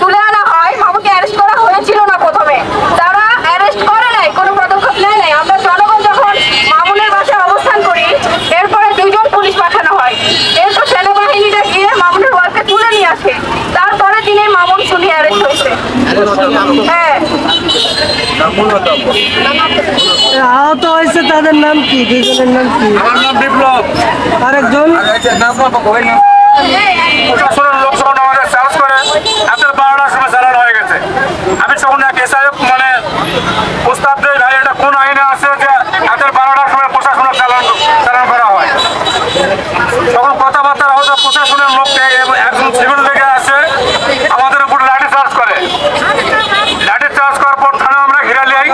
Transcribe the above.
তুলে আনা হয়। মামুকে অ্যারেস্ট করা হয়েছিল না প্রথমে। তারা অ্যারেস্ট করে নাই কোনো পদক্ষেপ নেয় নাই। আমরা জনগণ যখন মামুনের বাসায় অবস্থান করি এরপরে দুইজন পুলিশ পাঠানো হয়। এরপর সেনাবাহিনীটা গিয়ে মামুনের ওয়ালকে তুলে নিয়ে আসে। তারপরে দিনে মামুন শুনি অ্যারেস্ট হয়েছে। হ্যাঁ। আহত হয়েছে তাদের নাম কি? দুজনের নাম কি? বিপ্লব। আরেকজন? নাম আমি তখন এক এসআই মানে প্রস্তাব দিই ভাই এটা কোন আইনে আছে যে রাতের বারোটার সময় প্রশাসনের চালান চালান করা হয়? তখন কথাবার্তা হয়তো প্রশাসনের লোককে এবং একজন সিভিল থেকে আসে আমাদের উপর লাঠি চার্জ করে। লাঠি চার্জ করার পর থানা আমরা ঘিরে যাই